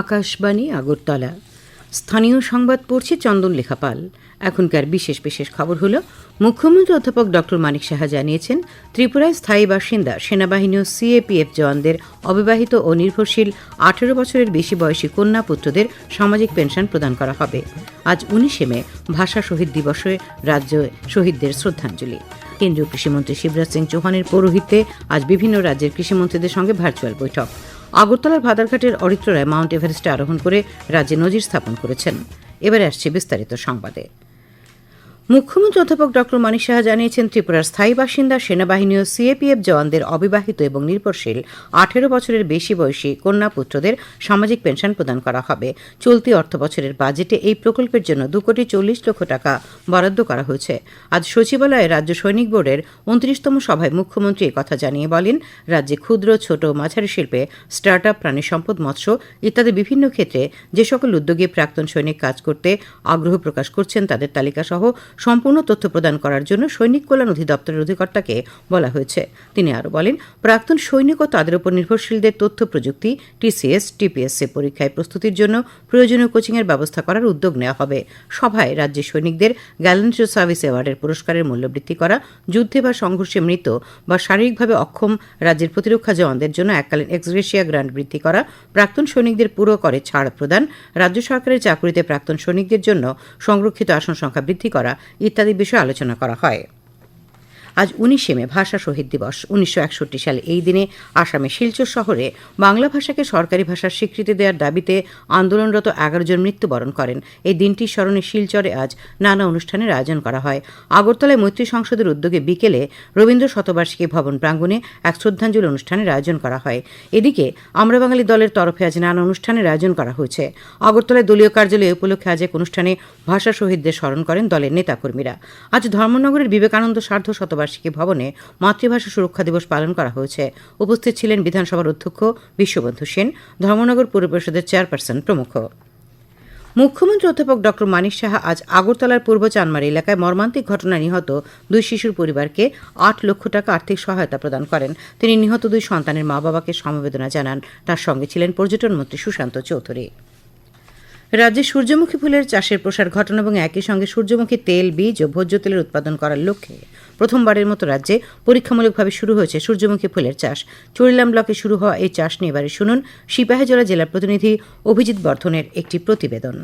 আকাশবাণী, আগরতলা। স্থানীয় সংবাদ পড়ছে চন্দন লেখাপাল। এখনকার বিশেষ বিশেষ খবর হলো, মুখ্যমন্ত্রী অধ্যাপক ডক্টর মানিক সাহা জানিয়েছেন, ত্রিপুরায় স্থায়ী বাসিন্দা, সেনাবাহিনী ও সিএপিএফ জওয়ানদের অবিবাহিত ও নির্ভরশীল আঠেরো বছরের বেশি বয়সী কন্যা পুত্রদের সামাজিক পেনশন প্রদান করা হবে। আজ উনিশে মে, ভাষা শহীদ দিবসে রাজ্য শহীদদের শ্রদ্ধাঞ্জলি। কেন্দ্রীয় কৃষিমন্ত্রী শিবরাজ সিং চৌহানের পৌরোহিত্যে আজ বিভিন্ন রাজ্যের কৃষিমন্ত্রীদের সঙ্গে ভার্চুয়াল বৈঠক। আগরতলার ভাদারঘাটের অরিত্ররায় মাউন্ট এভারেস্টে আরোহণ করে রাজ্যে নজির স্থাপন করেছেন। এবারে আসছে বিস্তারিত সংবাদে। মুখ্যমন্ত্রী অধ্যাপক ডক্টর মানিক সাহা জানিয়েছেন, ত্রিপুরার স্থায়ী বাসিন্দা সেনাবাহিনী ও সিএপিএফ জওয়ানদের অবিবাহিত এবং নির্ভরশীল আঠেরো বছরের বেশি বয়সী কন্যা পুত্রদের সামাজিক পেনশন প্রদান করা হবে। চলতি অর্থ বছরের বাজেটে এই প্রকল্পের জন্য দু কোটি চল্লিশ লক্ষ টাকা বরাদ্দ করা হয়েছে। আজ সচিবালয়ে রাজ্য সৈনিক বোর্ডের উনত্রিশতম সভায় মুখ্যমন্ত্রী কথা জানিয়ে বলেন, রাজ্যে ক্ষুদ্র, ছোট, মাঝারি শিল্পে স্টার্ট আপ প্রাণী সম্পদ, মৎস্য ইত্যাদি বিভিন্ন ক্ষেত্রে যে সকল উদ্যোগে প্রাক্তন সৈনিক কাজ করতে আগ্রহ প্রকাশ করছেন, তাদের তালিকা সহ সম্পূর্ণ তথ্য প্রদান করার জন্য সৈনিক কল্যাণ অধিদপ্তরের অধিকর্তাকে বলা হয়েছে। তিনি আরও বলেন, প্রাক্তন সৈনিক ও তাদের উপর নির্ভরশীলদের তথ্য প্রযুক্তি, টিসিএস, টিপিএসসি পরীক্ষায় প্রস্তুতির জন্য প্রয়োজনীয় কোচিংয়ের ব্যবস্থা করার উদ্যোগ নেওয়া হবে। সভায় রাজ্যের সৈনিকদের গ্যালেন্ট্রি সার্ভিস অ্যাওয়ার্ডের পুরস্কারের মূল্য বৃদ্ধি করা, যুদ্ধে বা সংঘর্ষে মৃত বা শারীরিকভাবে অক্ষম রাজ্যের প্রতিরক্ষা জওয়ানদের জন্য এককালীন এক্সগ্রেশিয়া গ্রান্ট বৃদ্ধি করা, প্রাক্তন সৈনিকদের পুরো করে ছাড় প্রদান, রাজ্য সরকারের চাকুরিতে প্রাক্তন সৈনিকদের জন্য সংরক্ষিত আসন সংখ্যা বৃদ্ধি করা ইত্যাদি বিষয়ে আলোচনা করা হয়। আজ উনিশে মে, ভাষা শহীদ দিবস। উনিশশো একষট্টি সালে এই দিনে আসামে শিলচর শহরে বাংলা ভাষাকে সরকারি ভাষার স্বীকৃতি দেওয়ার দাবিতে আন্দোলনরত এগারো জন মৃত্যুবরণ করেন। এই দিনটির স্মরণে শিলচরে আজ নানা অনুষ্ঠানের আয়োজন করা হয়। আগরতলায় মৈত্রী সংসদের উদ্যোগে বিকেলে রবীন্দ্র শতবার্ষিকী ভবন প্রাঙ্গণে এক শ্রদ্ধাঞ্জলি অনুষ্ঠানের আয়োজন করা হয়। এদিকে আমরা বাঙালি দলের তরফে আজ নানা অনুষ্ঠানের আয়োজন করা হয়েছে। আগরতলায় দলীয় কার্যালয়ে উপলক্ষে আজ এক অনুষ্ঠানে ভাষা শহীদদের স্মরণ করেন দলের নেতাকর্মীরা। আজ ধর্মনগরের বিবেকানন্দ সার্ধ শতবার্ষিকী ভবনে মাতৃভাষা সুরক্ষা দিবস পালন করা হয়েছে। উপস্থিত ছিলেন বিধানসভার অধ্যক্ষ বিশ্ববন্ধু সেন, ধর্মনগর পুর পরিষদের চেয়ারপারসন প্রমুখ। মুখ্যমন্ত্রী অধ্যাপক ড মানিক সাহা আজ আগরতলার পূর্ব চানমারি এলাকায় মর্মান্তিক ঘটনায় নিহত দুই শিশুর পরিবারকে আট লক্ষ টাকা আর্থিক সহায়তা প্রদান করেন। তিনি নিহত দুই সন্তানের মা বাবাকে সমবেদনা জানান। তার সঙ্গে ছিলেন পর্যটন মন্ত্রী সুশান্ত চৌধুরী। রাজ্যে সূর্যমুখী ফুলের চাষের প্রসার ঘটানো এবং একই সঙ্গে সূর্যমুখী তেল, বীজ ও ভোজ্য তেলের উৎপাদন করার লক্ষ্যে প্রথমবারের মতো রাজ্যে পরীক্ষামূলকভাবে শুরু হয়েছে সূর্যমুখী ফুলের চাষ। চুরিলাম ব্লকে শুরু হওয়া এই চাষ নিয়ে এবারে শুনুন সিপাহীজলা জেলার প্রতিনিধি অভিজিৎ বর্ধনের একটি প্রতিবেদন।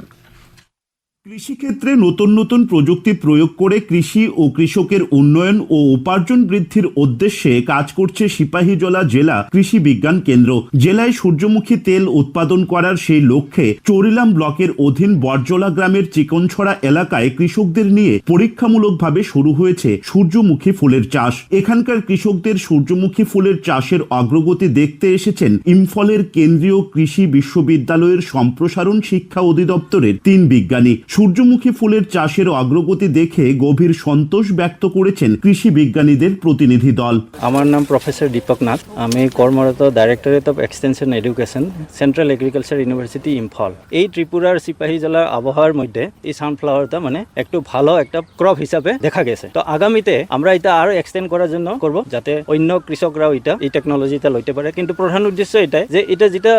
কৃষিক্ষেত্রে নতুন নতুন প্রযুক্তি প্রয়োগ করে কৃষি ও কৃষকের উন্নয়ন ও উপার্জন বৃদ্ধির উদ্দেশ্যে কাজ করছে সিপাহীজলা জেলা কৃষি বিজ্ঞান কেন্দ্র। জেলায় সূর্যমুখী তেল উৎপাদন করার সেই লক্ষ্যে চরিলাম ব্লকের অধীন বরজলা গ্রামের চিকনছড়া এলাকায় কৃষকদের নিয়ে পরীক্ষামূলকভাবে শুরু হয়েছে সূর্যমুখী ফুলের চাষ। এখানকার কৃষকদের সূর্যমুখী ফুলের চাষের অগ্রগতি দেখতে এসেছেন ইম্ফলের কেন্দ্রীয় কৃষি বিশ্ববিদ্যালয়ের সম্প্রসারণ শিক্ষা অধিদপ্তরের তিন বিজ্ঞানী। সূর্যমুখী ফুলের চাষের অগ্রগতি দেখে গভীর সন্তোষ ব্যক্ত করেছেন কৃষি বিজ্ঞানীদের প্রতিনিধি দল। আমার নাম প্রফেসর দীপক নাথ। আমি কর্মরত directorate of extension education central agriculture university Imphal এই ত্রিপুরার সিপাহী জেলার আবহাওয়ার মধ্যে এই সানফ্লাওয়ারটা মানে একটু ভালো একটা ক্রপ হিসাবে দেখা গেছে। তো আগামীতে আমরা এটা আরও এক্সটেন্ড করার জন্য করব যাতে অন্য কৃষকরাও এটা, এই টেকনোলজিটা লইতে পারে। কিন্তু প্রধান উদ্দেশ্য এটাই যে এটা যেটা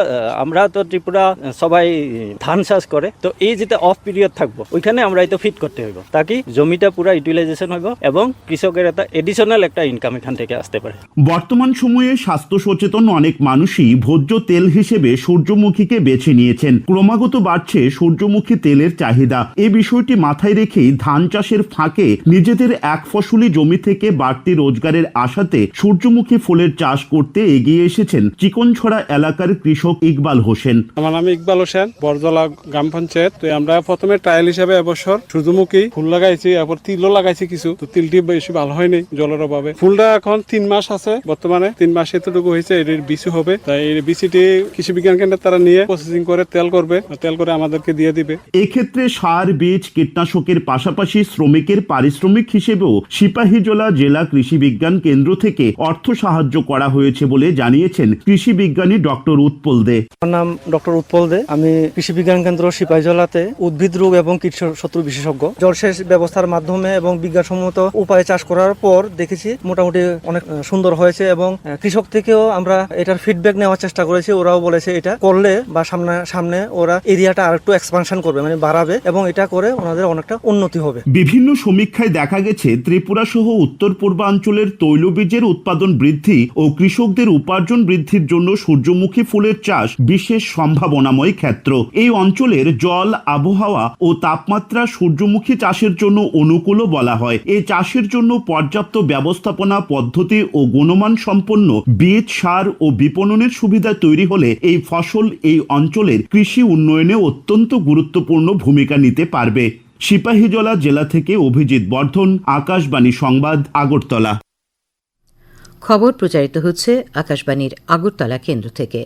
আমরা তো ত্রিপুরা সবাই ধান চাষ করে। তো এই যেটা অফ পিরিয়ড থাকব। ওইখানে আমরা এটা ফিট করতে হইব। তাকি জমিটা পুরা ইউটিলাইজেশন হইব এবং কৃষকের একটা এডিশনাল একটা ইনকাম এখান থেকে আসতে পারে। বর্তমান সময়ে স্বাস্থ্য সচেতন অনেক মানুষই ভোজ্য তেল হিসেবে সূর্যমুখীকে বেছে নিয়েছেন। ক্রমাগত বাড়ছে সূর্যমুখী তেলের চাহিদা। এ বিষয়টি মাথায় রেখেই ধান চাষের ফাঁকে নিজেদের এক ফসলি জমি থেকে বাড়তি রোজগারের আশাতে সূর্যমুখী ফুলের চাষ করতে এগিয়ে এসেছেন চিকনছড়া এলাকার কৃষক ইকবাল হোসেন। আমার নাম ইকবাল হোসেন বরজলা গ্রাম পঞ্চায়েত। তো আমরা প্রথমে ট্রায়াল হিসাবে এবছর সূর্যমুখী ফুল লাগাইছি এরপর তিলও লাগাইছি কিছু। তো তিলটি বেশি ভালো হয়নি জলের অভাবে। ফুলটা এখন তিন মাস আছে বর্তমানে। তিন মাস এতটুকু হয়েছে এর বিসি হবে। তাই এই বিসিটি কৃষি বিজ্ঞান কেন্দ্রে তারা নিয়ে প্রসেসিং করে তেল করবে। তেল করে আমাদেরকে দিয়ে দিবে। এক্ষেত্রে সার বীজ কীটনাশকের পাশাপাশি শ্রমিকের পারিশ্রমিক হিসেবেও সিপাহীজলা জেলা কৃষি বিজ্ঞান কেন্দ্র থেকে অর্থ সাহায্য করা হয়েছে বলে জানিয়েছেন কৃষি বিজ্ঞানী ডক্টর উৎপল দে। আমার নাম ডক্টর উৎপল দে। আমি কৃষি বিজ্ঞান কেন্দ্র সিপাহীজলাতে উদ্ভিদ রোগ এবং কীট শত্রু বিশেষজ্ঞ। জলসেচ ব্যবস্থার মাধ্যমে এবং বিজ্ঞানসম্মত উপায়ে চাষ করার পর দেখেছি মোটামুটি অনেক সুন্দর হয়েছে এবং কৃষক থেকেও আমরা এটার ফিডব্যাক নেওয়ার চেষ্টা করেছি। ওরাও বলেছে এটা করলে বা সামনে সামনে ওরা এরিয়াটা আর একটু এক্সপানশন করবে মানে বাড়াবে এবং এটা করে ওনাদের অনেকটা উন্নতি হবে। বিভিন্ন সমীক্ষায় দেখা গেছে ত্রিপুরা সহ উত্তর পূর্বাঞ্চলের তৈলবীজের উৎপাদন বৃদ্ধি ও কৃষকদের উপার্জন বৃদ্ধির জন্য সূর্যমুখী ফুলের চাষ বিশেষ সম্ভাবনাময় ক্ষেত্র। এই অঞ্চলের জল, আবহাওয়া ও তাপমাত্রা সূর্যমুখী চাষের জন্য অনুকূলও বলা হয়। এই চাষের জন্য পর্যাপ্ত ব্যবস্থাপনা পদ্ধতি ও গুণমান সম্পন্ন বীজ, সার ও বিপণনের সুবিধা তৈরি হলে এই ফসল এই অঞ্চলের কৃষি উন্নয়নে অত্যন্ত গুরুত্বপূর্ণ ভূমিকা নিতে পারবে। সিপাহীজলা জেলা থেকে অভিজিৎ বর্ধন, আকাশবাণী সংবাদ, আগরতলা। খবর প্রচারিত হচ্ছে আকাশবাণীর আগরতলা কেন্দ্র থেকে।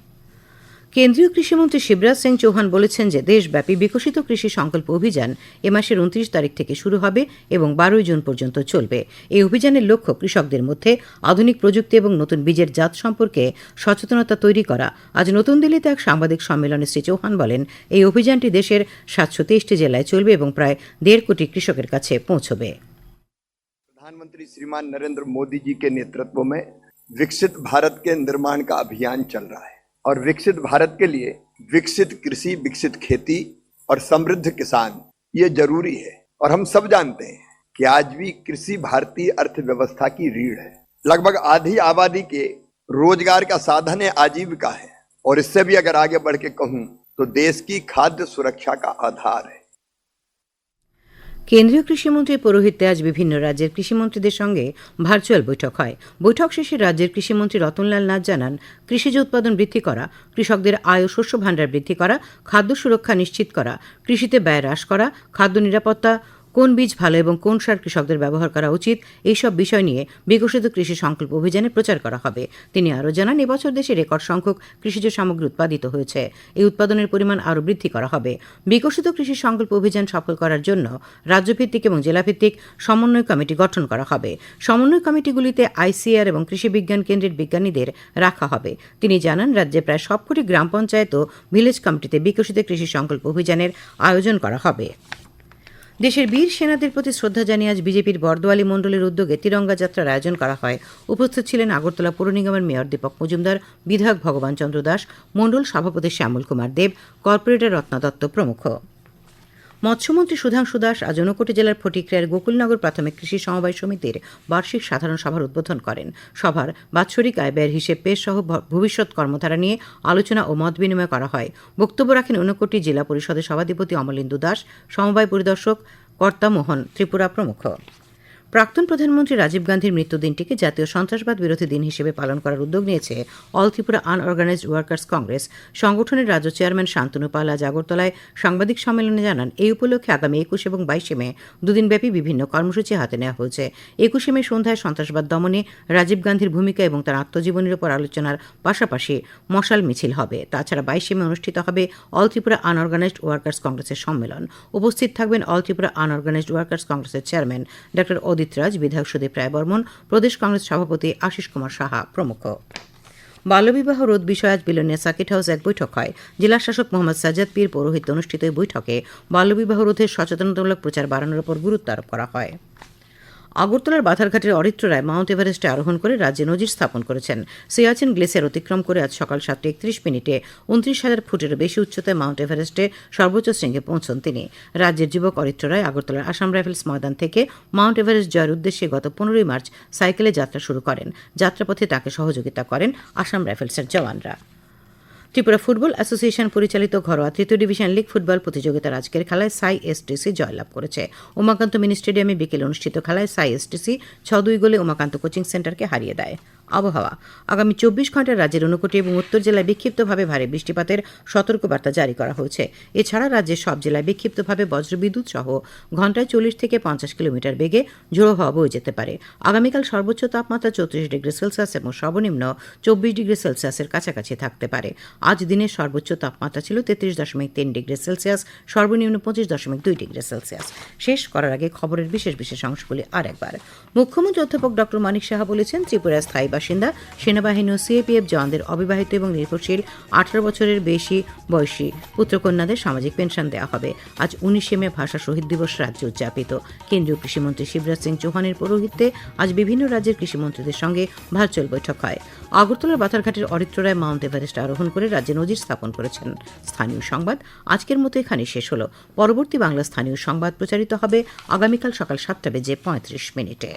কেন্দ্রীয় কৃষিমন্ত্রী শিবরাজ সিং চৌহান বলেছেন যে দেশব্যাপী বিকশিত কৃষি সংকল্প অভিযান এ মাসের উনত্রিশ তারিখ থেকে শুরু হবে এবং বারোই জুন পর্যন্ত চলবে এই অভিযানের লক্ষ্য কৃষকদের মধ্যে আধুনিক প্রযুক্তি এবং নতুন বীজের জাত সম্পর্কে সচেতনতা তৈরি করা আজ নতুন দিল্লিতে এক সাংবাদিক সম্মেলনে শ্রী চৌহান বলেন এই অভিযানটি দেশের সাতশো তেইশটি জেলায় চলবে এবং প্রায় দেড় কোটি কৃষকের কাছে পৌঁছবে प्रधानमंत्री श्रीमान नरेंद्र मोदी जी के नेतृत्व में विकसित भारत के निर्माण का अभियान चल रहा है और विकसित भारत के लिए विकसित कृषि, विकसित खेती और समृद्ध किसान, ये ज़रूरी है। और हम सब जानते हैं कि आज भी कृषि भारतीय अर्थव्यवस्था की रीढ़ है। लगभग आधी आबादी के रोज़गार का साधन है, आजीविका है। और इससे भी अगर आगे बढ़ के कहूँ तो देश की खाद्य सुरक्षा का आधार है। কেন্দ্রীয় কৃষিমন্ত্রী পৌরোহিত্যে আজ বিভিন্ন রাজ্যের কৃষিমন্ত্রীদের সঙ্গে ভার্চুয়াল বৈঠক হয়। বৈঠক শেষে রাজ্যের কৃষিমন্ত্রী রতনলাল নাথ জানান, কৃষিজ উৎপাদন বৃদ্ধি করা, কৃষকদের আয় ও শস্য ভাণ্ডার বৃদ্ধি করা, খাদ্য সুরক্ষা নিশ্চিত করা, কৃষিতে ব্যয় হ্রাস করা, খাদ্য নিরাপত্তা কোন বীজ ভালো এবং কোন সার কৃষকদের ব্যবহার করা উচিত, এইসব বিষয় নিয়ে বিকশিত কৃষি সংকল্প অভিযানে প্রচার করা হবে। তিনি আরও জানান, এবছর দেশে রেকর্ড সংখ্যক কৃষিজ সামগ্রী উৎপাদিত হয়েছে। এই উৎপাদনের পরিমাণ আরও বৃদ্ধি করা হবে। বিকশিত কৃষি সংকল্প অভিযান সফল করার জন্য রাজ্যভিত্তিক এবং জেলাভিত্তিক সমন্বয় কমিটি গঠন করা হবে। সমন্বয় কমিটিগুলিতে আইসিআর এবং কৃষি বিজ্ঞান কেন্দ্রের বিজ্ঞানীদের রাখা হবে। তিনি জানান, রাজ্যে প্রায় সবকটি গ্রাম পঞ্চায়েত ও ভিলেজ কমিটিতে বিকশিত কৃষি সংকল্প অভিযানের আয়োজন করা হবে। দেশের বীর সেনাদের প্রতি শ্রদ্ধা জানিয়ে আজ বিজেপির বর্দোয়ালি মণ্ডলের উদ্যোগে তিরঙ্গা যাত্রার আয়োজন করা হয়। উপস্থিত ছিলেন আগরতলা পৌর নিগমের মেয়র দীপক মজুমদার, বিধায়ক ভগবান চন্দ্র দাস, মণ্ডল সভাপতি শ্যামল কুমার দেব, কর্পোরেটর রত্না দত্ত প্রমুখ। মৎস্যমন্ত্রী সুধাংশু দাস আজ অনুকোটি জেলার ফটিক্রিয়ার গোকুলনগর প্রাথমিক কৃষি সমবায় সমিতির বার্ষিক সাধারণ সভার উদ্বোধন করেন। সভার বাৎসরিক আয় ব্যয়ের হিসেব পেশ সহ ভবিষ্যৎ কর্মধারা নিয়ে আলোচনা ও মত বিনিময় করা হয়। বক্তব্য রাখেন অনুকোটি জেলা পরিষদের সভাধিপতি অমলিন্দু দাস, সমবায় পরিদর্শক কর্তা মোহন ত্রিপুরা প্রমুখ। প্রাক্তন প্রধানমন্ত্রী রাজীব গান্ধীর মৃত্যুদিনটিকে জাতীয় সন্ত্রাসবাদ বিরোধী দিন হিসেবে পালন করার উদ্যোগ নিয়েছে all Tripura unorganised workers Congress. সংগঠনের রাজ্য চেয়ারম্যান শান্তনু পাল আজ আগরতলায় সাংবাদিক সম্মেলনে জানান, এই উপলক্ষে আগামী একুশ এবং বাইশে মে দুদিনব্যাপী বিভিন্ন কর্মসূচি হাতে নেওয়া হয়েছে। একুশে মে সন্ধ্যায় সন্ত্রাসবাদ দমনে রাজীব গান্ধীর ভূমিকা এবং তার আত্মজীবনীর উপর আলোচনার পাশাপাশি মশাল মিছিল হবে। তাছাড়া বাইশে মে অনুষ্ঠিত হবে অল ত্রিপুরা আনঅর্গানাইজড ওয়ার্কার্স কংগ্রেসের সম্মেলন। উপস্থিত থাকবেন অল ত্রিপুরা আনঅর্গানাইজড ওয়ার্কার্স কংগ্রেসের চেয়ারম্যান ডক্টর অদিত রাজ, বিধায়ক সুদীপ রায় বর্মন প্রদেশ কংগ্রেস সভাপতি আশিস কুমার সাহা প্রমুখ। বাল্যবিবাহ রোধ বিষয়ে আজ বিলনিয়া সার্কিট হাউস এক বৈঠক হয়। জেলা শাসক মোহাম্মদ সাজাদ পীর পৌরোহিত্য অনুষ্ঠিত এই বৈঠকে বাল্যবিবাহ রোধের সচেতনতামূলক প্রচার বাড়ানোর উপর গুরুত্ব আরোপ করা হয়। আগরতলার বাধারঘাটের অরিত্র রায় মাউন্ট এভারেস্টে আরোহণ করে রাজ্যে নজির স্থাপন করেছেন। সিয়াচেন গ্লেসিয়ার অতিক্রম করে আজ সকাল সাতটা একত্রিশ মিনিটে উনত্রিশ হাজার ফুটেরও বেশি উচ্চতায় মাউন্ট এভারেস্টে সর্বোচ্চ শৃঙ্গে পৌঁছন তিনি। রাজ্যের যুবক অরিত্র রায় আগরতলার আসাম রাইফেলস ময়দান থেকে মাউন্ট এভারেস্ট জয়ের উদ্দেশ্যে গত পনেরোই মার্চ সাইকেলে যাত্রা শুরু করেন। যাত্রাপথে তাকে সহযোগিতা করেন আসাম রাইফেলসের জওয়ানরা। ত্রিপুরা ফুটবল অ্যাসোসিয়েশন পরিচালিত ঘরোয়া তৃতীয় ডিভিশন লিগ ফুটবল প্রতিযোগিতার আজকের খেলায় সাই এসটিসি জয়লাভ করেছে। উমাকান্ত মিনি স্টেডিয়ামে বিকেলে অনুষ্ঠিত খেলায় সাই এসটিসি ছ দুই গোলে উমাকান্ত কোচিং সেন্টারকে হারিয়ে দেয়। আবহাওয়া। আগামী চব্বিশ ঘন্টায় রাজ্যের ঊনকোটি এবং উত্তর জেলায় বিক্ষিপ্তভাবে ভারী বৃষ্টিপাতের সতর্কবার্তা জারি করা হয়েছে। এছাড়া রাজ্যের সব জেলায় বিক্ষিপ্তভাবে বজ্রবিদ্যুৎ সহ ঘন্টায় চল্লিশ থেকে পঞ্চাশ কিলোমিটার বেগে ঝোড়ো হওয়া বয়ে যেতে পারে। আগামীকাল সর্বোচ্চ তাপমাত্রা চৌত্রিশ ডিগ্রি সেলসিয়াস এবং সর্বনিম্ন চব্বিশ ডিগ্রি সেলসিয়াসের কাছাকাছি থাকতে পারে। আজ দিনের সর্বোচ্চ তাপমাত্রা ছিল তেত্রিশ দশমিক তিন ডিগ্রি সেলসিয়াস, সর্বনিম্ন পঁচিশ দশমিক দুই ডিগ্রি সেলসিয়াস। শেষ করার আগে খবরের বিশেষ বিশেষ অংশগুলি আর একবার মুখ্যমন্ত্রী অধ্যাপক ডক্টর মানিক সাহা বলেছেন, ত্রিপুরার স্থায়ী বাসিন্দা। সেনাবাহিনী ও সিএপিএফ জওয়ানদের অবিবাহিত এবং নির্ভরশীল আঠারো বছরের বেশি বয়সী পুত্রকন্যাদের সামাজিক পেনশন দেওয়া হবে। আজ উনিশে মে ভাষা শহীদ দিবস রাজ্যে উদযাপিত। কেন্দ্রীয় কৃষিমন্ত্রী শিবরাজ সিং চৌহানের পৌরোহিত্যে আজ বিভিন্ন রাজ্যের কৃষিমন্ত্রীদের সঙ্গে ভার্চুয়াল বৈঠক হয়। আগরতলার বাথারঘাটের অরিত্র রায় মাউন্ট এভারেস্ট আরোহণ করে রাজ্যে নজির স্থাপন করেছেন। স্থানীয় সংবাদ আজকের মতো এখানে শেষ হলো। পরবর্তী বাংলা স্থানীয় সংবাদ প্রচারিত হবে আগামীকাল সকাল সাতটা বেজে পঁয়ত্রিশ মিনিটে।